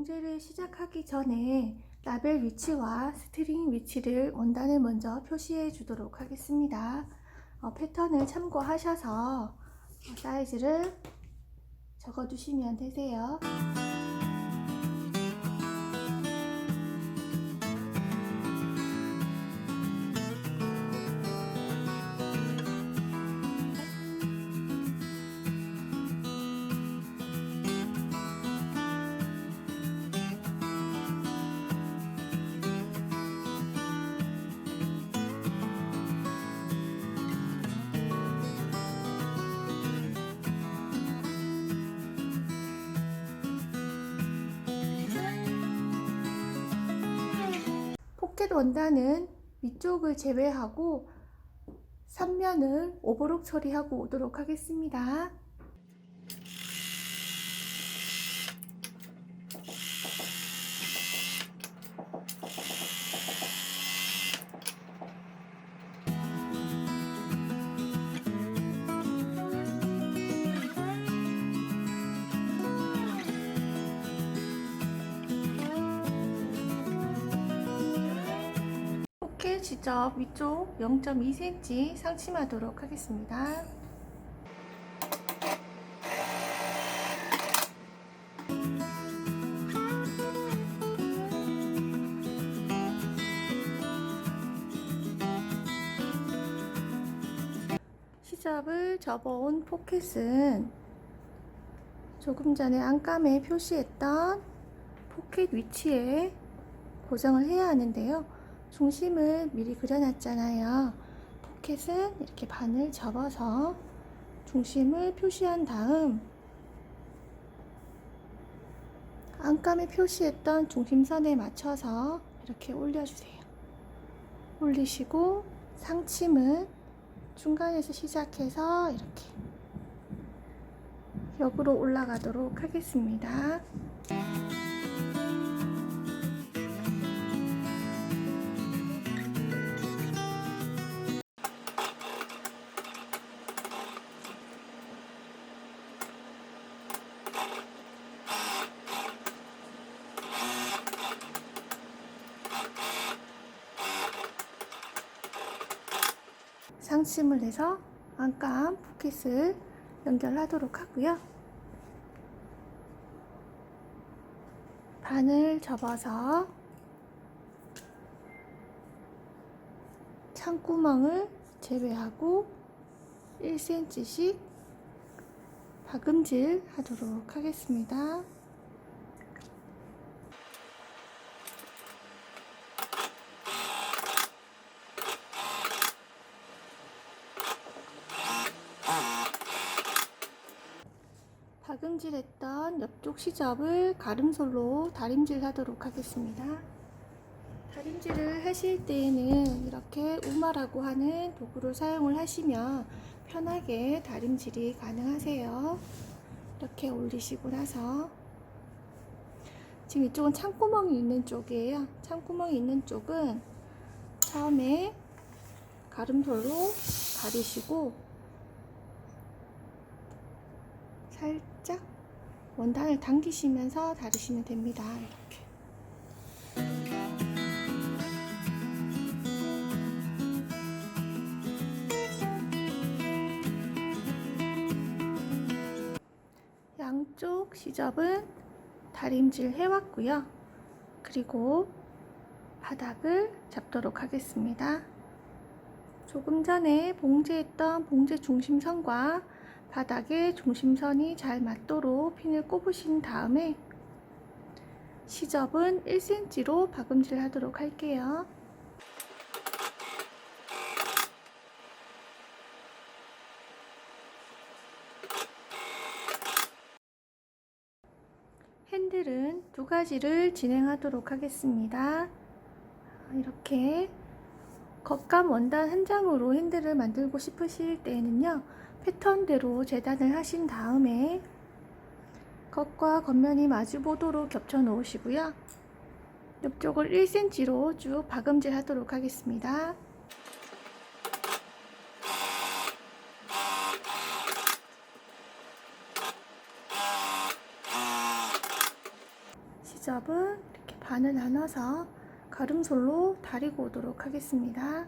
봉제를 시작하기 전에 라벨 위치와 스트링 위치를 원단을 먼저 표시해 주도록 하겠습니다. 어, 패턴을 참고하셔서 어, 사이즈를 적어 주시면 되세요. 포켓 원단은 위쪽을 제외하고 3면을 오버록 처리하고 오도록 하겠습니다. 포켓 지점 위쪽 0.2cm 상침하도록 하겠습니다. 시접을 접어온 포켓은 조금 전에 안감에 표시했던 포켓 위치에 고정을 해야 하는데요. 중심을 미리 그려놨잖아요. 포켓은 이렇게 반을 접어서 중심을 표시한 다음 안감에 표시했던 중심선에 맞춰서 이렇게 올려주세요. 올리시고 상침은 중간에서 시작해서 이렇게 옆으로 올라가도록 하겠습니다. 상침을 내서 안감 포켓을 연결하도록 하고요. 반을 접어서 창구멍을 제외하고 1cm씩 박음질 하도록 하겠습니다. 박음질했던 옆 쪽 시접을 가름솔로 다림질 하도록 하겠습니다. 다림질을 하실 때에는 이렇게 우마라고 하는 도구를 사용을 하시면 편하게 다림질이 가능하세요. 이렇게 올리시고 나서 지금 이쪽은 창구멍이 있는 쪽이에요. 창구멍이 있는 쪽은 처음에 가름솔로 가리시고 살짝 원단을 당기시면서 다리시면 됩니다. 이렇게. 양쪽 시접은 다림질 해왔고요. 그리고 바닥을 잡도록 하겠습니다. 조금 전에 봉제했던 봉제 중심선과 바닥에 중심선이 잘 맞도록 핀을 꼽으신 다음에 시접은 1cm로 박음질 하도록 할게요. 핸들은 두 가지를 진행하도록 하겠습니다. 이렇게 겉감 원단 한 장으로 핸들을 만들고 싶으실 때에는요. 패턴대로 재단을 하신 다음에 겉과 겉면이 마주 보도록 겹쳐 놓으시고요. 옆쪽을 1cm로 쭉 박음질 하도록 하겠습니다. 시접은 이렇게 반을 나눠서 가름솔로 다리고 오도록 하겠습니다.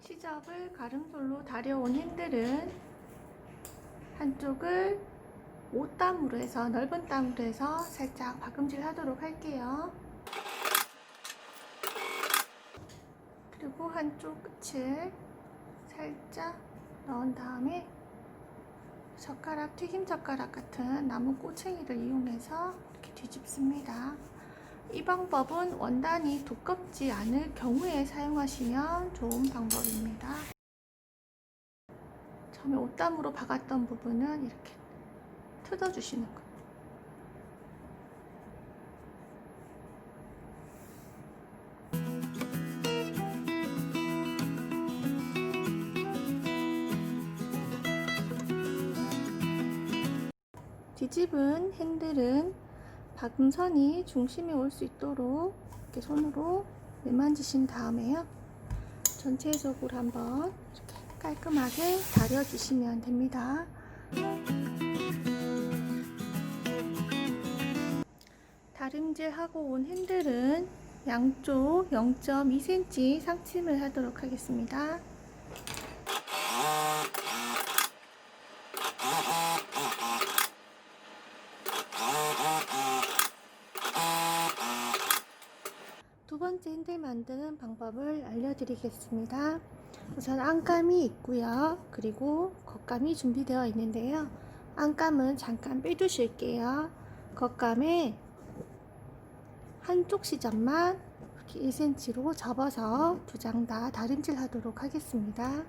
시접을 가름솔로 다려온 핸들은 한쪽을 5땀으로 해서 넓은 땀으로 해서 살짝 박음질 하도록 할게요. 그리고 한쪽 끝을 살짝 넣은 다음에 젓가락, 튀김 젓가락 같은 나무 꼬챙이를 이용해서 이렇게 뒤집습니다. 이 방법은 원단이 두껍지 않을 경우에 사용하시면 좋은 방법입니다. 처음에 옷땀으로 박았던 부분은 이렇게 뜯어주시는 거예요. 뒤집은 핸들은 박음선이 중심에 올 수 있도록 이렇게 손으로 매만지신 다음에요. 전체적으로 한번 깔끔하게 다려주시면 됩니다. 다림질하고 온 핸들은 양쪽 0.2cm 상침을 하도록 하겠습니다. 두 번째 핸들 만드는 방법을 알려드리겠습니다. 우선 안감이 있고요. 그리고 겉감이 준비되어 있는데요. 안감은 잠깐 빼두실게요. 겉감에 한쪽 시접만 이렇게 1cm로 접어서 두 장 다 다림질 하도록 하겠습니다.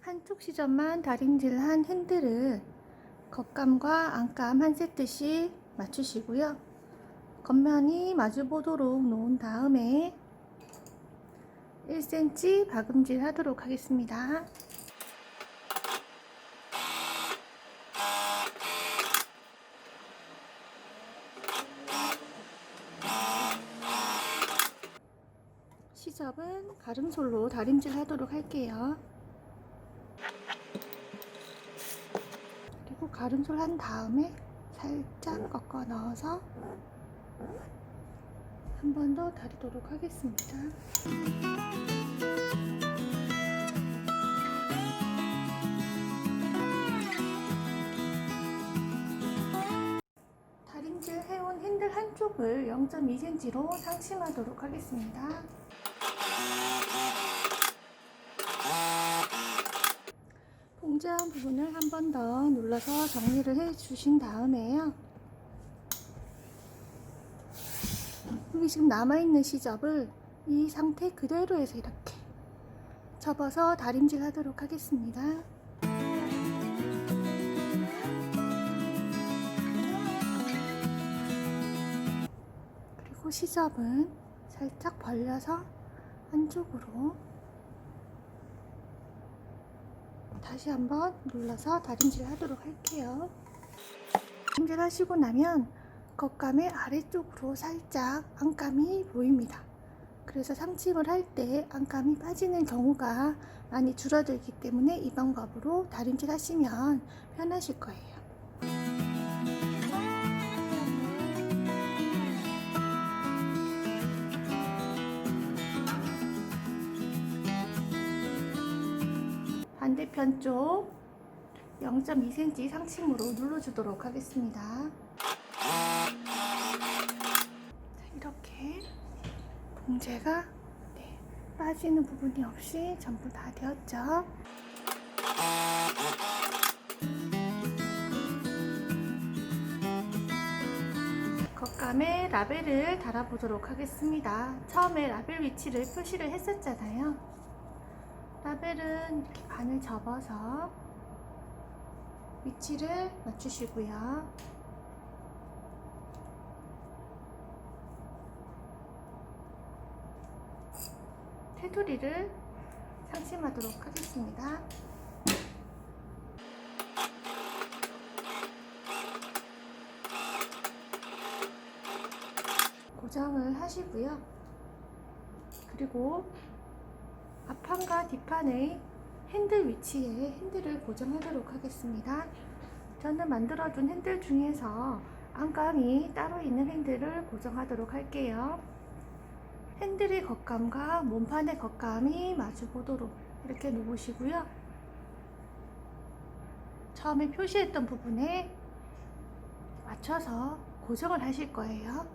한쪽 시접만 다림질한 핸들을 겉감과 안감 한 세트씩 맞추시고요. 겉면이 마주보도록 놓은 다음에 1cm 박음질 하도록 하겠습니다. 시접은 가름솔로 다림질 하도록 할게요. 그리고 가름솔 한 다음에 살짝 꺾어 넣어서 한 번 더 다리도록 하겠습니다. 다림질 해온 핸들 한쪽을 0.2cm로 상심하도록 하겠습니다. 봉제한 부분을 한 번 더 눌러서 정리를 해 주신 다음에요. 여기 지금 남아있는 시접을 이 상태 그대로 해서 이렇게 접어서 다림질 하도록 하겠습니다. 그리고 시접은 살짝 벌려서 안쪽으로 다시 한번 눌러서 다림질 하도록 할게요. 다림질 하시고 나면 겉감의 아래쪽으로 살짝 안감이 보입니다. 그래서 상침을 할 때 안감이 빠지는 경우가 많이 줄어들기 때문에 이 방법으로 다림질 하시면 편하실 거예요. 반대편 쪽 0.2cm 상침으로 눌러주도록 하겠습니다. 자, 이렇게 봉제가 네, 빠지는 부분이 없이 전부 다 되었죠. 겉감에 라벨을 달아보도록 하겠습니다. 처음에 라벨 위치를 표시를 했었잖아요. 라벨은 이렇게 반을 접어서 위치를 맞추시고요. 테두리를 상심하도록 하겠습니다. 고정을 하시고요. 그리고 앞판과 뒷판의 핸들 위치에 핸들을 고정하도록 하겠습니다. 저는 만들어둔 핸들 중에서 안감이 따로 있는 핸들을 고정하도록 할게요. 핸들의 겉감과 몸판의 겉감이 마주 보도록 이렇게 놓으시고요. 처음에 표시했던 부분에 맞춰서 고정을 하실 거예요.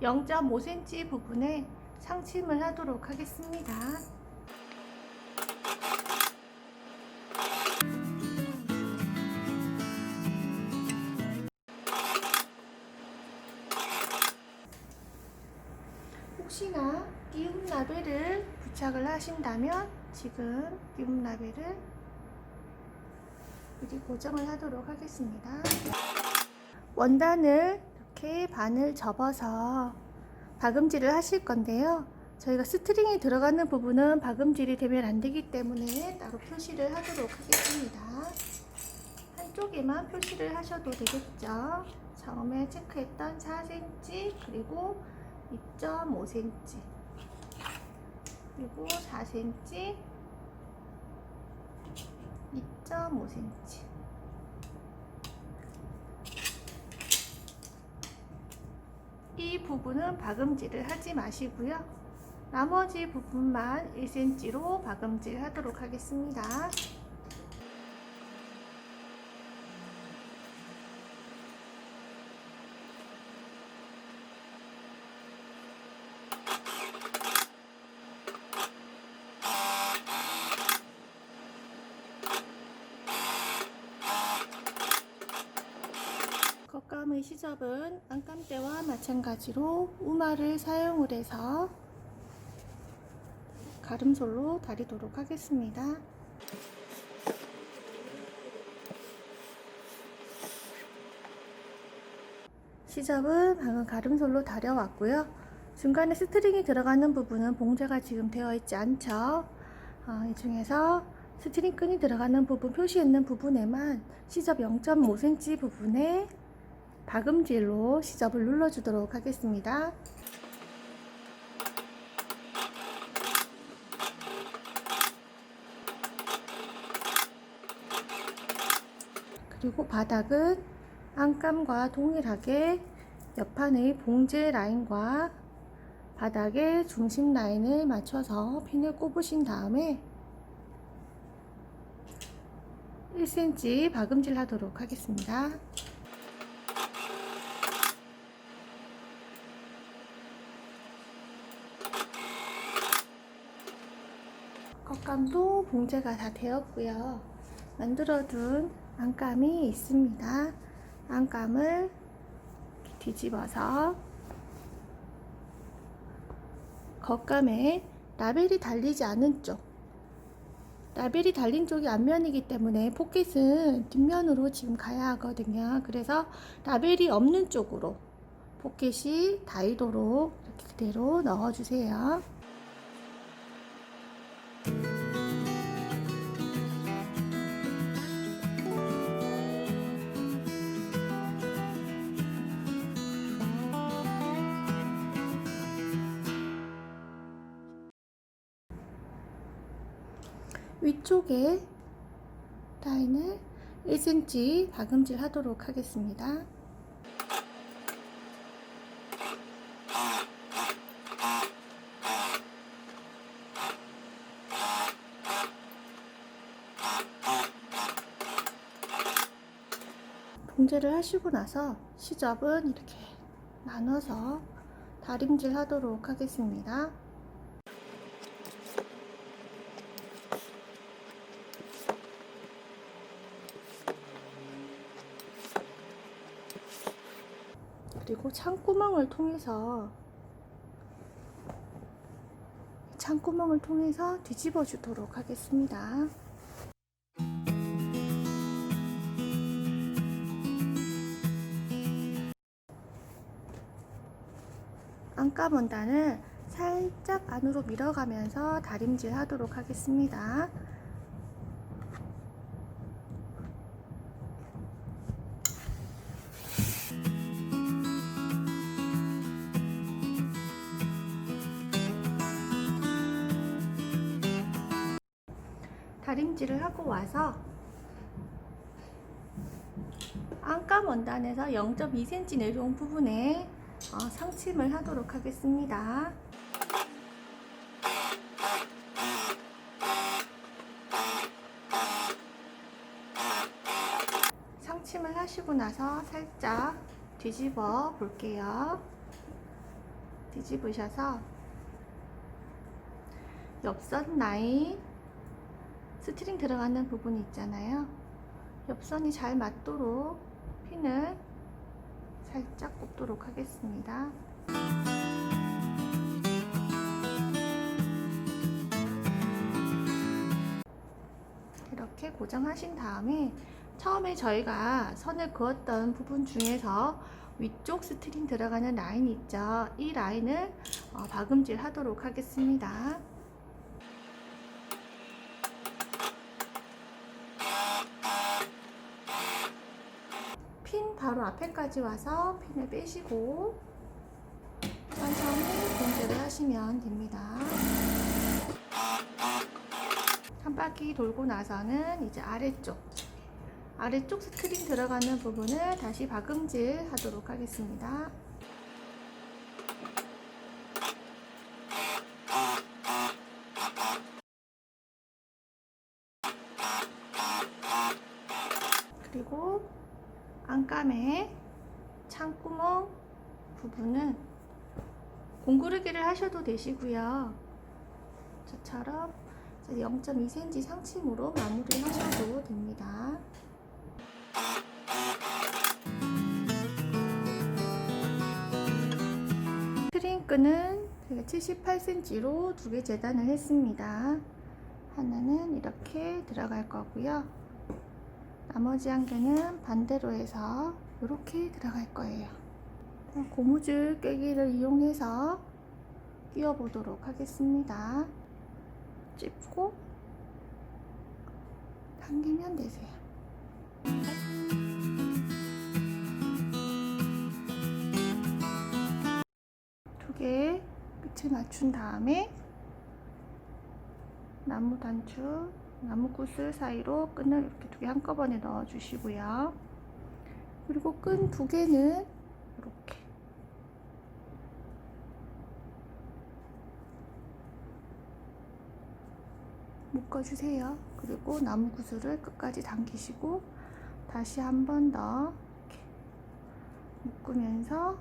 0.5cm 부분에 상침을 하도록 하겠습니다. 부착을 하신다면 지금 끼움 라벨을 미리 고정을 하도록 하겠습니다. 원단을 이렇게 반을 접어서 박음질을 하실 건데요. 저희가 스트링이 들어가는 부분은 박음질이 되면 안 되기 때문에 따로 표시를 하도록 하겠습니다. 한쪽에만 표시를 하셔도 되겠죠. 처음에 체크했던 4cm 그리고 2.5cm 그리고 4cm 2.5cm 이 부분은 박음질을 하지 마시고요. 나머지 부분만 1cm로 박음질 하도록 하겠습니다. 겉감의 시접은 안감대와 마찬가지로 우마를 사용을 해서 가름솔로 다리도록 하겠습니다. 시접은 방금 가름솔로 다려왔고요. 중간에 스트링이 들어가는 부분은 봉제가 지금 되어 있지 않죠. 어, 이 중에서 스트링 끈이 들어가는 부분 표시있는 부분에만 시접 0.5cm 부분에 박음질로 시접을 눌러주도록 하겠습니다. 그리고 바닥은 안감과 동일하게 옆판의 봉제 라인과 바닥의 중심 라인을 맞춰서 핀을 꼽으신 다음에 1cm 박음질 하도록 하겠습니다. 겉감도 봉제가 다 되었고요. 만들어둔 안감이 있습니다. 안감을 뒤집어서 겉감에 라벨이 달리지 않은 쪽 라벨이 달린 쪽이 앞면이기 때문에 포켓은 뒷면으로 지금 가야 하거든요. 그래서 라벨이 없는 쪽으로 포켓이 닿도록 이렇게 그대로 넣어주세요. 위쪽에 라인을 1cm 박음질 하도록 하겠습니다. 봉제를 하시고 나서 시접은 이렇게 나눠서 다림질 하도록 하겠습니다. 창구멍을 통해서 창구멍을 통해서 뒤집어 주도록 하겠습니다. 안감 원단을 살짝 안으로 밀어가면서 다림질 하도록 하겠습니다. 다림질을 하고 와서 안감 원단에서 0.2cm 내려온 부분에 어, 상침을 하도록 하겠습니다. 상침을 하시고 나서 살짝 뒤집어 볼게요. 뒤집으셔서 옆선 라인 스트링 들어가는 부분이 있잖아요. 옆선이 잘 맞도록 핀을 살짝 꼽도록 하겠습니다. 이렇게 고정하신 다음에 처음에 저희가 선을 그었던 부분 중에서 위쪽 스트링 들어가는 라인 있죠? 이 라인을 어, 박음질 하도록 하겠습니다. 핀 바로 앞에까지 와서 핀을 빼시고 천천히 공제를 하시면 됩니다. 한 바퀴 돌고 나서는 이제 아래쪽 아래쪽 스트링 들어가는 부분을 다시 박음질 하도록 하겠습니다. 그리고 안감의 창구멍 부분은 공구르기를 하셔도 되시고요. 저처럼 0.2cm 상침으로 마무리 하셔도 됩니다. 트링크는 제가 78cm로 두 개 재단을 했습니다. 하나는 이렇게 들어갈 거고요. 나머지 한 개는 반대로 해서 이렇게 들어갈 거예요. 고무줄 꿰기를 이용해서 끼워 보도록 하겠습니다. 찝고 당기면 되세요. 두 개 끝을 맞춘 다음에 나무 단추, 나무 구슬 사이로 끈을 이렇게 두 개 한꺼번에 넣어 주시고요. 그리고 끈 두 개는 이렇게 묶어주세요. 그리고 나무 구슬을 끝까지 당기시고 다시 한 번 더 묶으면서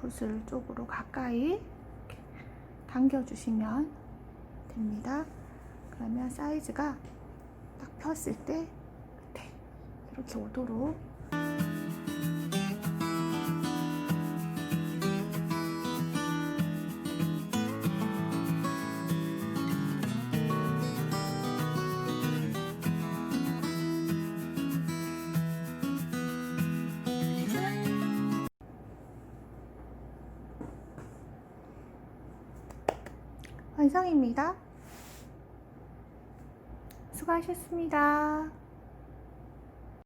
구슬 쪽으로 가까이 당겨주시면 됩니다. 그러면 사이즈가 딱 폈을 때 이렇게 오도록 입니다. 수고하셨습니다.